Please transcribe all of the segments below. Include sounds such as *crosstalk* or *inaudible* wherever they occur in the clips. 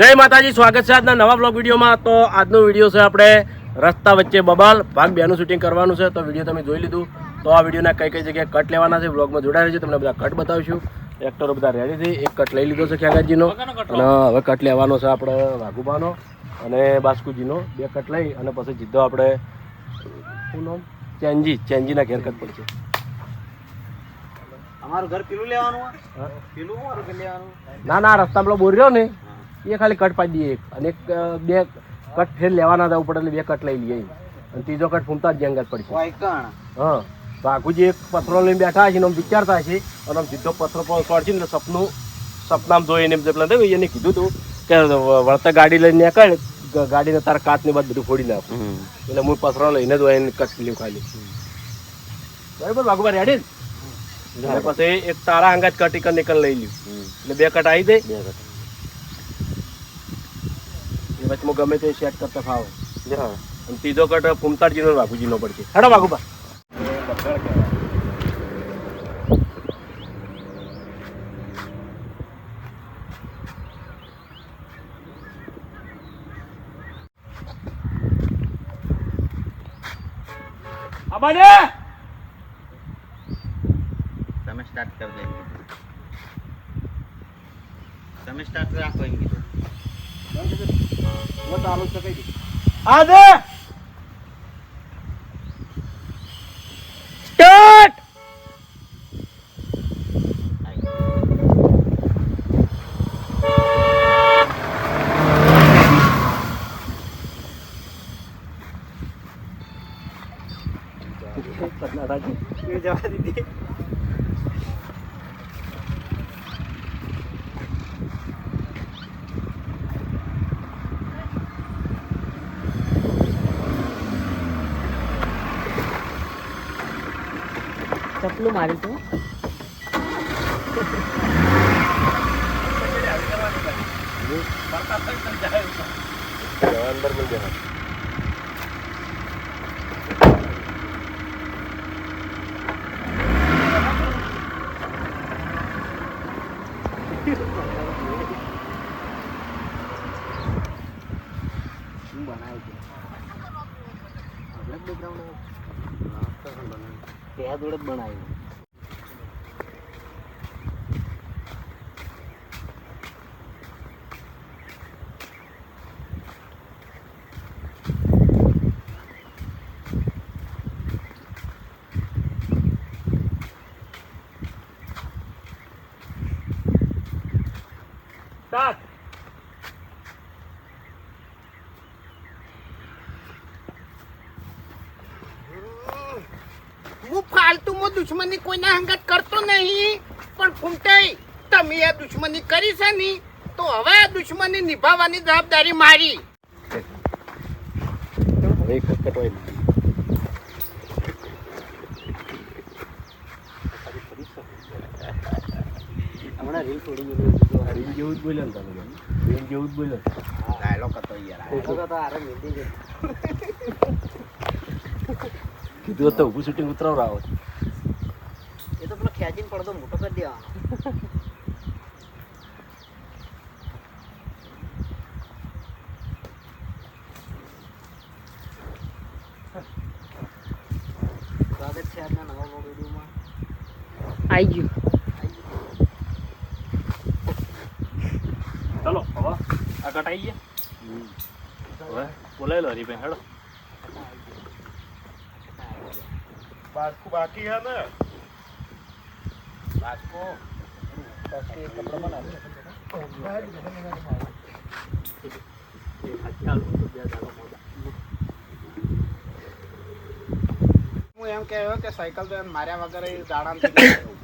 જય માતાજી સ્વાગત છે આજના નવા બ્લોગ વિડીયોમાં. તો આજનો વીડિયો છે આપણે રસ્તા વચ્ચે બબાલ. ભાગ બેનું શૂટિંગ કરવાનું છે તો વીડિયો તમે જોઈ લીધું. તો આ વિડીયોના કઈ કઈ જગ્યાએ કટ લેવાના છે બ્લોગમાં જોડાયેલા છે તમને બધા કટ બતાવીશું. એક્ટરો બધા રેડી છે એક કટ લઈ લીધો છે ખ્યાગાજીનો. અને હવે કટ લેવાનો છે આપણે વાઘુબાનો અને બાસ્કુજીનો. બે કટ લઈ અને પછી જીધો આપણે શું નામ? ચેન્જી. ચેન્જીના ઘેર કટ પડશે. અમારું ઘર પેલું લેવાનું પેલું લેવાનું? ના ના રસ્તા પેલો બોર રહ્યો ને. એ ખાલી કટ પાડી દઈએ એક. અને એક બે કટ ફેર લેવાના હતા ઉપર એટલે બે કટ લઈ લઈએ અને ત્રીજો કટ ફૂમતા જ જંગત પડશે. વાયકણ. હા. બાકુજી એક પથરો લઈને બેઠા છે ને આમ વિચારતા છે અને આમ સીધો પથરો પર પડશે ને સપનું સપનામ જોઈને એમ પેલા નહીં એને કીધું તું કે વળતા ગાડી લઈને નીકળ ગાડીને તારા કાચની બાદ બધું ફોડી નાખ. એટલે હું પથરો લઈને જ હોય એને કટ લીધું ખાલી. બરાબર બાગુબા રેડી પછી એક તારા અંગાજ કટી કર નીકળ લઈ લ્યું. એટલે બે કટ આવી દે એ વચમાં ગમે તે સેટ કરતા ફાવો. અને ત્રીજો કટ ફૂમતાડજીનો બાપુજીનો પડશે હેડો આબાને તમે સ્ટાર્ટ કરી દે તમે સ્ટાર્ટ રાખો એમ કીધું. હું ચાલુ છે કઈ દી આદે સ્ટાર્ટ જવા જવાન પર મારી તું અંદર મિલ જવા હું બનાવી દઉં આપણે બેકગ્રાઉન્ડ ત્યાં જોડે જ બનાવ્યું સ્ટાર્ટ હું દુશ્મની કોઈના હંગત કરતો નહીં. પણ ફૂમતાઈ તમે આ દુશ્મની કરી છે નહીં તો હવે આ દુશ્મની નિભાવવાની જવાબદારી મારી. હવે એક કટવાઈ હમણાં રીલ છોડી દીધું રીલ જેવું જ બોલ્યો ને તમે રીલ જેવું જ બોલ્યો. ડાયલોગ હતો યાર. આરે મેદી ગયો કીધું હતું ઊભું શૂટિંગ ઉતરાવ તો પેલો ખેંચીને પડદો મોટો કરી દેવાનો. સ્વાગત છે આજના નવા બ્લોગ વિડીયોમાં. આઈ ગયું. ચલો હવે આ કટાઈ ગયા. હવે બોલાવી લો હરીભાઈ હેડો. બાકી હે ને? હું એમ કહેવાય કે સાયકલ તો એમ માર્યા વગર એ દાડામાં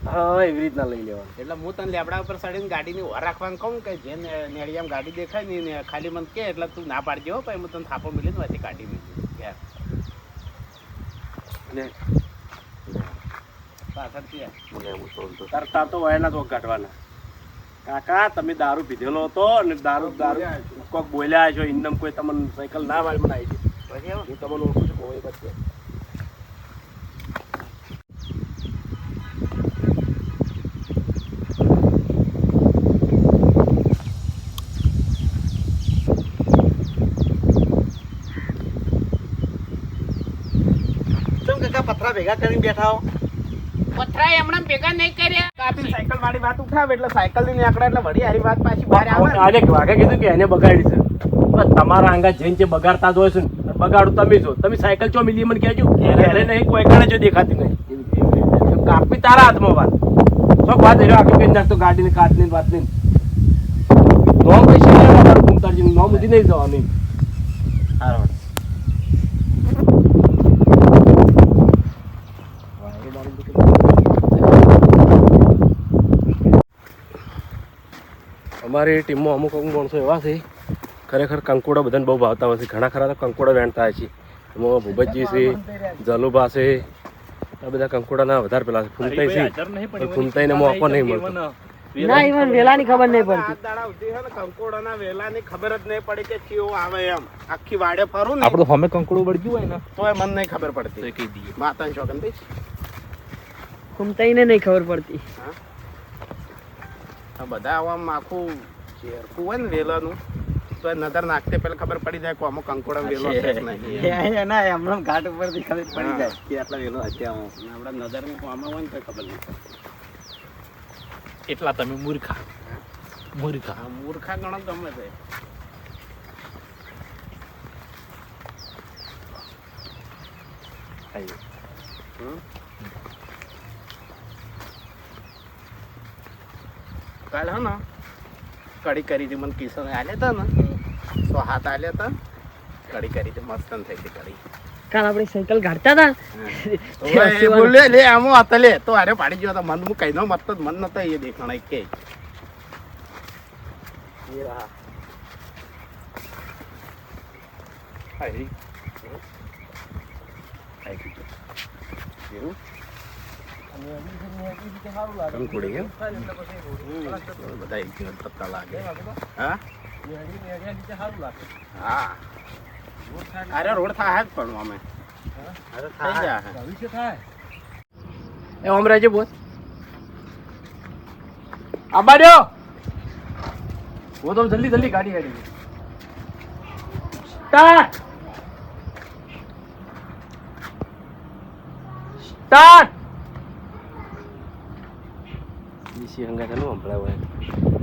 હા એવી રીતના લઈ લેવાનું. એટલે હું તને લેબડા ઉપર ચડીને ગાડીની ઓર રાખવાનું કહું કે જે નેળિયામાં ગાડી દેખાય ને ખાલી મને કે એટલે તું ના પાડજો પછી હું તને થાપો મિલીને વચ્ચે કાઢી મૂકી તરતા તો વયના તો કાઢવાના. કાકા તમે દારૂ પીધેલો હતો અને દારૂ દારૂ કોક બોલ્યા છો ઇન્દમ કોઈ તમને સાયકલ ના વાળી મને આવી હું તમને ઓળખું છું કોઈ બચ્ચે પથરા ભેગા કરીને બેઠા હો? પથરા એમણે ભેગા નહીં કર્યા. કાપી સાયકલ વાળી વાત ઉઠાવે એટલે સાયકલની નીકળે એટલે વળી હારી વાત પાછી બહાર આવે. આજે વાગે કીધું કે એને બગાડી છે. પણ તમારા આંગા જઈને જે બગાડતા જ હોય છે ને બગાડો તમે છો. તમે સાયકલ ચો મિલી મને કહેજો. ઘરે નહીં. કોઈ કારણે જો દેખાતી નહીં. કાપી તારા હાથમાં વાત. છો વાત એ આખી કઈ નાખતો ગાડીને કાચની નહીં નોમ પૈસા લેવા નોમ સુધી નહીં જવાની. હારો અમારી ટીમમાં અમુક અમુક માણસો એવા છે ખરેખર કંકોડા બધાને બહુ ભાવતા હોય છે. ઘણા ખરા તો કંકોડા વેણતા હોય છે. એમાં ભૂપતજી છે જલુભા છે આ બધા કંકોડાના વધારે પેલા છે ફૂમતાઈ છે. પણ ફૂમતાઈને મોકો નહીં મળતો. ના ઈવન વેલાની ખબર નહીં પડતી. કંકોડાના વેલાની ખબર જ નહીં પડી કે ચિયો આવે એમ. આખી વાડે ફરું ને. આપણું હમે કંકડું વળગ્યું હોય ને. તોય મને નહીં ખબર પડતી. કહી દઈએ. થઈ ઘૂમતાઈને નહીં ખબર પડતી. આ બધા આમ આખું ચેરકું હોય ને વેલાનું તો એ નજર નાખતે પેલા ખબર પડી જાય કે અમુક કંકોડા વેલો છે કે નહીં. *laughs* ના એમણે ઘાટ ઉપરથી ખબર પડી જાય કે આટલા વેલો હત્યા આપણા નજરમાં આમાં હોય ને તો ખબર નહીં એટલા તમે મૂર્ખા. મૂર્ખા. મૂર્ખા ગણો ગમે છે હમ? કાલ हा ना. કડી करी હતી મને किसन आले તા ना. સો હાથ આલ્યા તા કડી કરી હતી મસ્ત થઈ હતી કડી કાલ આપણે સાયકલ કાઢતા હતા ઓય, બોલે લે આમો હતા લે તો અરે પાડી ગયો મન હું કઈ નો મત મન નતો એ દેખાણ કે કંકુડી, એમ? બધા એક જીવન પત્તા લાગે. હા? હા. અરે રોડ થાય પણ અમે. અરે થાય જાય એ ઓમ રહેજે બોલ. આબા દો વો તો જલ્દી જલ્દી ગાડી ગાડી સ્ટાર્ટ. સ્ટાર્ટ. એસી હંગાતાનું સંભળાવે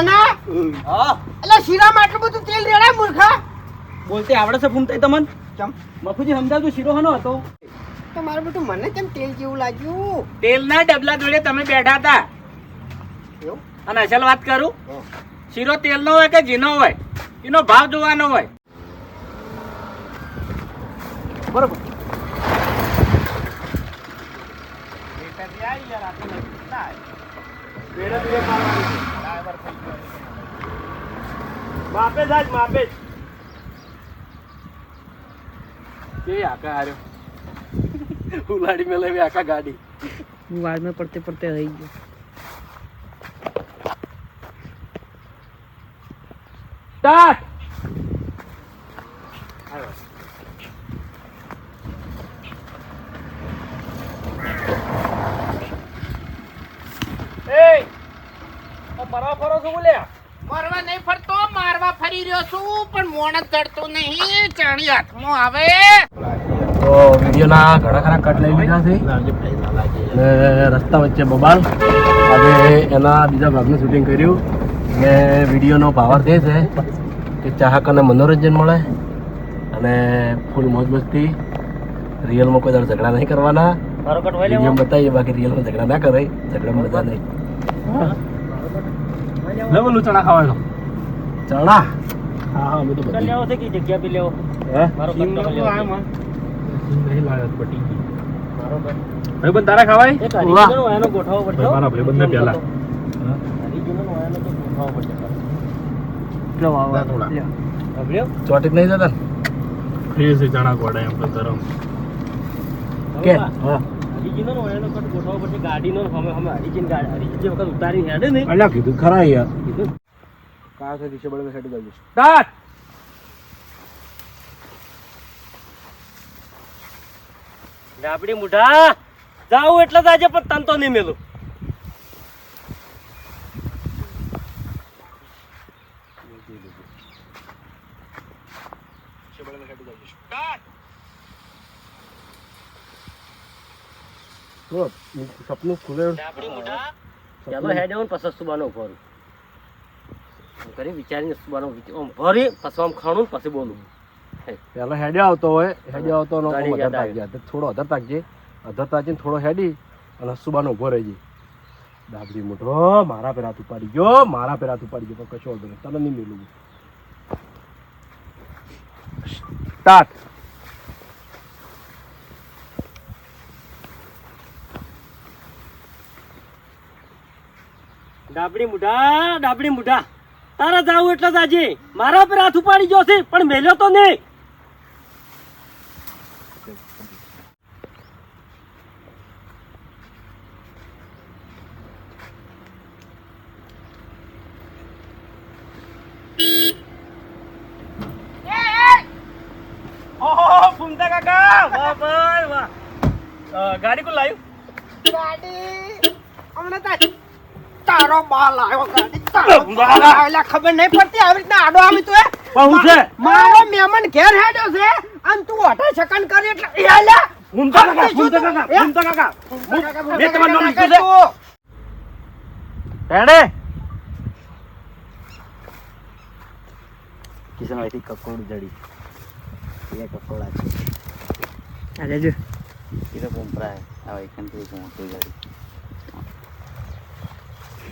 ચના હા. અલ્યા શીરામાં આટલું બધું તેલ રેડાય મૂર્ખા? બોલતે આવડે છે ફૂમતાઈ તમને? ચમ. મફુજી શીરો હનો હતો. તમારું બધું મને કેમ તેલ જેવું લાગ્યું? તેલના ડબલા જોડે તમે બેઠા હતા. અને અસલ વાત કરું? શીરો તેલનો હોય કે જીનો હોય? એનો ભાવ જોવાનો હોય. બરોબર. માપે જ માપે. જ કે આકા હાર્યો ઉલાડી મેલે આખા ગાડી. હું વાળમાં પડતે પડતે રહી ગયો. સ્ટાર્ટ એ મરવા ફરો છો બોલ્યા મરવા નહીં ફરતો મારવા ફરી રહ્યો છું પણ મોણ જ નહીં ચાણી હાથમાં આવે. તો વિડીયોના ઘણા ખરા કટ લઈ લીધા છે. રસ્તા વચ્ચે બબાલ. આજે એના બીજા ભાગનું શૂટિંગ કર્યું. અને વિડીયોનો પાવર તે છે કે ચાહકોને મનોરંજન મળે. અને ફૂલ મોજ મસ્તી. રિયલમાં કોઈ દાડો ઝઘડા નહીં કરવાના. મારો કટ વીડિયો બતાવીએ બાકી રિયલમાં ઝઘડા ના કરે. ઝઘડામાં મજા નહીં. લેવલું ચણા ખાવાનો. ચણા. હા હા બધું બધું. લેવો છે કે જગ્યા પી લેવો? હે? મારો કટ તો લેવો ભાઈ તારા ખાવાય? હરીજનો એનો ગોઠવો પડતો મારા ભાઈબંધને પહેલા. હરીજનો એનો લો આવો ના. લ્યો. ચોટી નહીં જતા ને? ફ્રી છે ચણા ગોડા એમ તો ગરમ. કે? હા. હરીજીનો નો એનો કટ ગોઠવવો પડશે ગાડીનો નો હમે હમે હરીજીની ગાડી હરીજી વખત ઉતારીને હેડે ને અલ્યા કીધું ખરા યાર. દિશે બળે હેડ જાજો સ્ટાર્ટ ડાબડી મુઢા! જાઉં એટલે જ આજે પણ તન તો નહીં મેલું. સપનું ખુલે. હેડે હું પછી સુબાનો ઊભો કરી વિચારીને સુવાનો આમ ભરી પછી આમ ખાણું પછી બોલું. પેલો હેડ્યો આવતો હોય હેડ્યો આવતો નો અધર તાકજે. થોડો અધર તાકજે. અધર તાકીને થોડો હેડી અને સુબાનો ઊભો રહેજે દાબડી મોટો મારા પેરા તું પાડી ગયો મારા પેરા તું પાડી ગયો. પણ કશો વાંધો નહીં તને નહીં મેલું. સ્ટાર્ટ. ડાબડી મુઢા ડાબડી મુઢા. તારા જાવું એટલે જાજે મારા પર હાથ ઉપાડી ગયો છે પણ મેલ્યો તો નહીં. ગાડી કોણ લાવ્યું ગાડી. હમણાં તાર- તારો માલ આવ્યો ગાડી તારો બાલ આવ્યો. ખબર નહીં પડતી આવી રીતના આડો આવી તું એ? હું છે મારો મહેમાન ઘેર હેડ્યો છે અને તું અઢાર સેકન્ડ કરી એટલે એ આલ્યા. ફૂમતા કાકા શું કાકા એ? કાકા મેં તમારું નામ લીધું છે? હેડે કિશન કકોડ જડી એ કકોડા છે આ લેજો એ તો પંપરા આ વૈકનથી પહોંચી ગાડી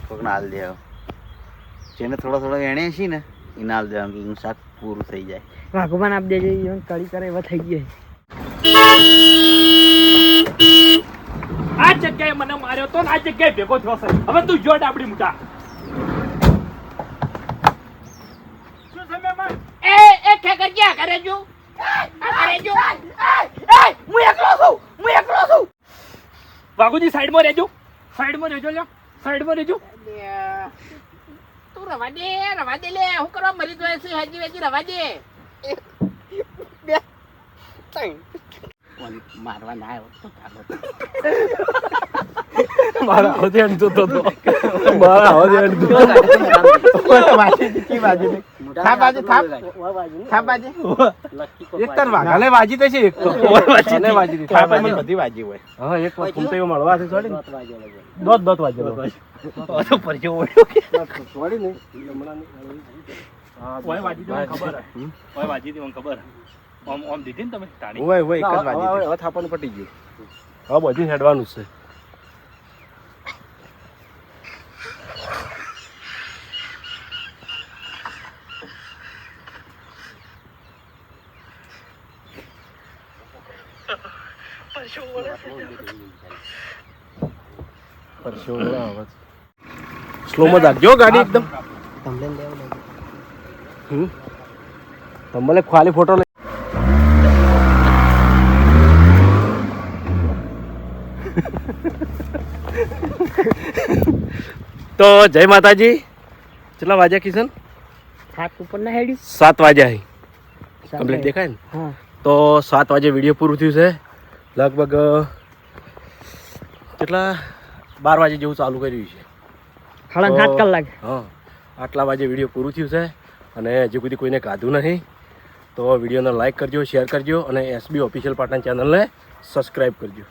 કોક નાલ દે જેને થોડો થોડો એણે છે ને એ નાલ દેવાનું કે એનું શાક પૂરું થઈ જાય. ભગવાન આપ દેજે ઈવન કડી કરે એવા થઈ ગયા આ જગ્યાએ મને માર્યો તો ને આ જગ્યાએ ભેગો થયો છે. હવે તું જોડ આપડી શું એ એ ઠેકર ક્યાં કરે જો આ કરે જો એ હું એકલો છું હું એકલો છું. વાઘુજી સાઈડમાં રેજો સાઈડમાં રેજો લ્યો. સાઈડમાં રહેજો. અલ્યા, તું રવા દે રવા દે લે. હું કરવા મરી જાય છે? હજી હજી રવા દે. ઓલી મારવા ના આવ્યો તો ભાગો. મારા હવે એન્ડ જોતો *laughs* તો મારા હવે એન્ડ થા બાજુ થાપ થાપ. બાજુ એક તર વાઘાલે વાજી તો છે એક તો. તને વાજી હતી. થાપ મને મને બધી વાજી હોય. હા એક વાર ફૂમતાઈઓ મળવા છે છોડી ને. દોત દોત વાજેલો તો પરચો ઓળ્યો છોડી ને હમણાં હા, ઓય વાજી દી ખબર. ઓય વાજી દી ખબર. ઓમ ઓમ દીધી ને તમે? તાળી ઓય ઓય એક જ વાજી હવે- થાપાનું પટી ગયું. હવે બધું હેડવાનું છે. સ્લોમાં રાખજો ગાડી એકદમ. હમ? તમને ખાલી ફોટો તો જય માતાજી. કેટલા વાગ્યા કિશન? સાત ઉપર ના હેડ્યું સાત વાગ્યા કમ્પ્લીટ દેખાય ને? તો સાત વાગે વીડિયો પૂરું થયું છે. લગભગ કેટલા બાર વાગે જેવું ચાલુ કર્યું છે. સાડા સાત કલાક. હા આટલા વાગે વીડિયો પૂરું થયું છે અને હજુ સુધી કોઈને કાધું નહીં. તો વિડીયોને લાઈક કરજો શેર કરજો અને એસબી ઓફિશિયલ પાટણ ચેનલને સબસ્ક્રાઈબ કરજો.